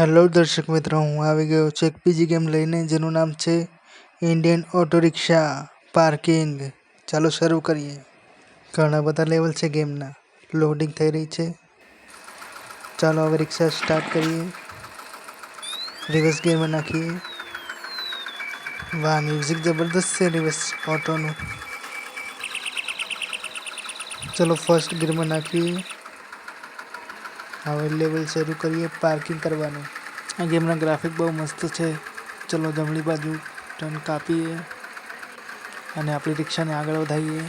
Hello દર્શક મિત્રો, હું આવી ગયો છું એક બીજી ગેમ લઈને, જેનું નામ છે ઇન્ડિયન ઓટો રિક્ષા પાર્કિંગ ચાલો શરૂ કરીએ. ઘણા બધા લેવલ છે ગેમના લોડિંગ થઈ રહી છે. ચાલો હવે રિક્ષા સ્ટાર્ટ કરીએ. રિવર્સ ગેરમાં નાખીએ. વાહ મ્યુઝિક જબરદસ્ત છે રિવર્સ ઓટોનું ચલો ફર્સ્ટ ગેરમાં નાખીએ. હવે લેવલ શરૂ કરીએ પાર્કિંગ કરવાનું. આ ગેમના ગ્રાફિક બહુ મસ્ત છે. ચલો જમણી બાજુ ટર્ન કાપીએ અને આપણી રિક્ષાને આગળ વધારીએ.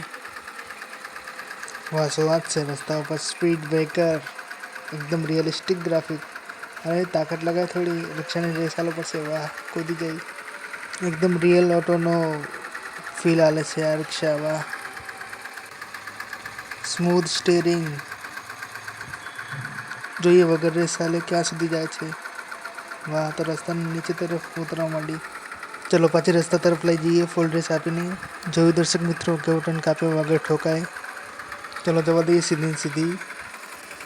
વાસો વાત છે. રસ્તા ઉપર સ્પીડ બ્રેકર એકદમ રિયલિસ્ટિક ગ્રાફિક હવે તાકાત લગાય થોડી. રિક્ષાને રેસ આલો પડશે વાહ, કૂદી ગઈ. એકદમ રિયલ ઓટોનો ફીલ આલે છે આ રિક્ષા. વાહ. સ્મૂથ સ્ટેરિંગ જોઈએ વગર રેસ ચાલે ક્યાં સુધી જાય છે. વાહ, તો રસ્તાની નીચે તરફ ઉતરવા માંડી. ચલો, પાછી રસ્તા તરફ લઈ જઈએ. ફૂલ રેસ આપીને. જોયું દર્શક મિત્રો કે ટર્ન કાપ્યો વગર ઠોકાય. ચલો, જવા દઈએ સીધી સીધી.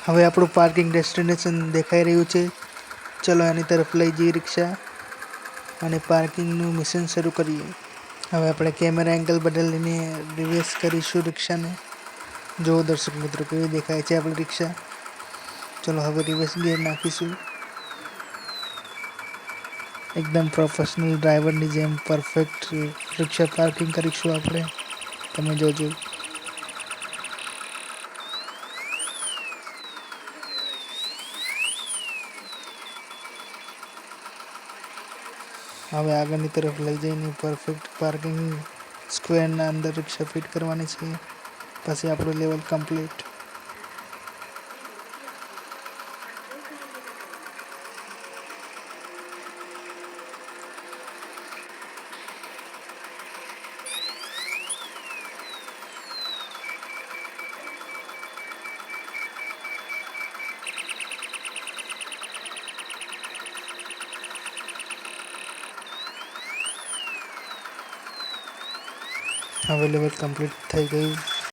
હવે આપણું પાર્કિંગ ડેસ્ટિનેશન દેખાઈ રહ્યું છે. ચલો એની તરફ લઈ જઈએ રિક્ષા અને પાર્કિંગનું મિશન શરૂ કરીએ. હવે આપણે કેમેરા એંગલ બદલીને રિવર્સ કરીશું રિક્ષાને. જો દર્શક મિત્રો, કેવી દેખાય છે આપણી રિક્ષા. ચલો હવે રિવર્સ ગિયર નાખીશું. એકદમ પ્રોફેશનલ ડ્રાઈવરની જેમ પરફેક્ટ રિક્ષા પાર્કિંગ કરીશું આપણે. તમે જોજો. હવે આગળની તરફ લઈ જઈને પરફેક્ટ પાર્કિંગ સ્ક્વેરના અંદર રિક્ષા ફિટ કરવાની છે. પછી આપણું લેવલ કમ્પ્લીટ હવે લેવલ કમ્પ્લીટ થઈ ગયું.